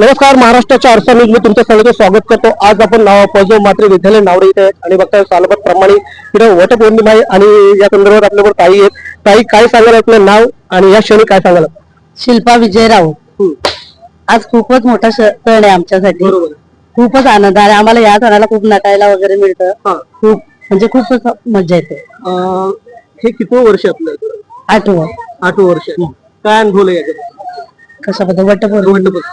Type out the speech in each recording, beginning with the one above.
नमस्कार महाराष्ट्राच्या आरसा न्यूज मी तुमचं सगळ्यांचं स्वागत करतो. आज आपण नाव पजो मात्र विद्यालय नावडे इथे आहेत. आणि बघता सालबत प्रमाणे इथे वटपौर्णिमा आहे आणि या संदर्भात आपल्यावर ताई आहेत. ताई काय सांगाल आपलं नाव आणि या क्षणी काय सांगाल? शिल्पा विजय राऊत. आज खूपच मोठा सण आहे आमच्यासाठी. खूपच आनंद आहे. आम्हाला या सणाला खूप नटायला वगैरे मिळतं. खूप म्हणजे खूपच मजा येते. हे किती वर्ष आपलं? आठवं. आठ वर्ष. काय अनुभव आहे? कशाबद्दल? वटपौर्णिमा.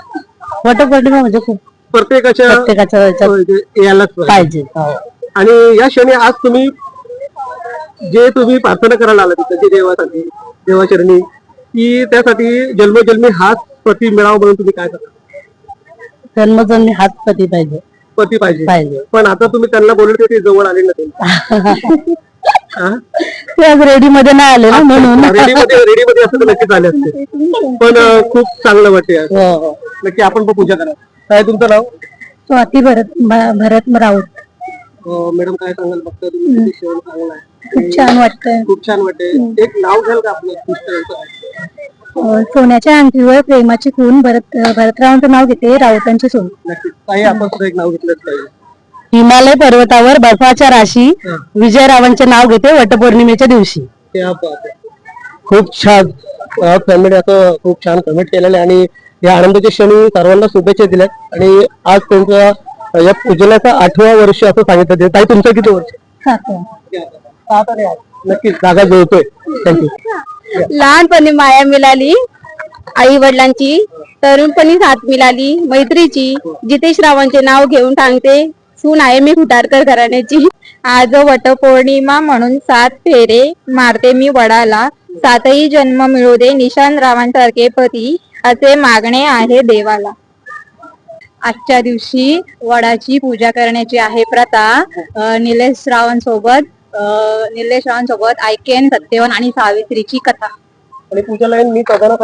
वटपौर्णिमा. म्हणजे खूप प्रत्येकाच्या प्रत्येकाच्या ह्याच्यात जे यायलाच पाहिजे. पाहिजे आणि या क्षणी आज तुम्ही जे तुम्ही प्रार्थना करायला आला तिथं जे देवासाठी देवाचरणी की त्यासाठी जन्मजन्मी हाच पती मिळावा म्हणून तुम्ही काय करता? जन्मजन्मी हाच पती पाहिजे. पती पाहिजे. पाहिजे. पण आता तुम्ही त्यांना बोलले ते जवळ आले नाही ते आज रेडी मध्ये नाही आले ना म्हणून. रेडी मध्ये रेडी मध्ये असं तर नक्कीच आले असते. पण अं, खूप चांगलं वाटते. हो हो. नक्की आपण पण पूजा करा काय तुमचं नाव? स्वाती भरत भरत राऊत. अं, मॅडम काय सांगाल? फक्त तुम्ही किती शेवट चांगला आहे. खूप छान वाटतंय. खूप छान वाटते एक नाव घ्याल का आपलं पुस्तकाचं? सोन्याच्या अंगठीवर प्रेमाची खून भरत भरतरावांचं नाव घेते राऊतांची सून. नक्कीच. आपण सुद्धा एक नाव घेतलंच पाहिजे. हिमालय पर्वतावर बर्फाच्या राशी. विजयरावांचे नाव घेते वटपौर्णिमेच्या दिवशी. खूप छान. फॅमिली असं खूप छान कमेंट केलेलं आहे आणि या आनंदाच्या क्षणी सर्वांना शुभेच्छा दिल्यात. आणि आज त्यांच्या अं, या पूजनाचा आठवा वर्ष असं सांगितलं ते ताई तुमचं किती वर्ष. नक्कीच जागा जुळतोय. थँक्यू लहानपणी माया मिळाली आई वडिलांची तरुणपणी साथ मिळाली मैत्रीची जितेश रावांचे नाव घेऊन सांगते सून आहे मी खुटारकर घराण्याची. आज वटपौर्णिमा म्हणून सात फेरे मारते मी वडाला. सातही जन्म मिळू दे निशांत रावांसारखे पती. असे मागणे आहे देवाला. आजच्या दिवशी वडाची पूजा करण्याची आहे प्रथा. निलेश रावांसोबत सोबत निलेश रावांसोबत ऐकेन सत्यवन आणि सावित्रीची कथा. आणि पूजाला मी प्रधानच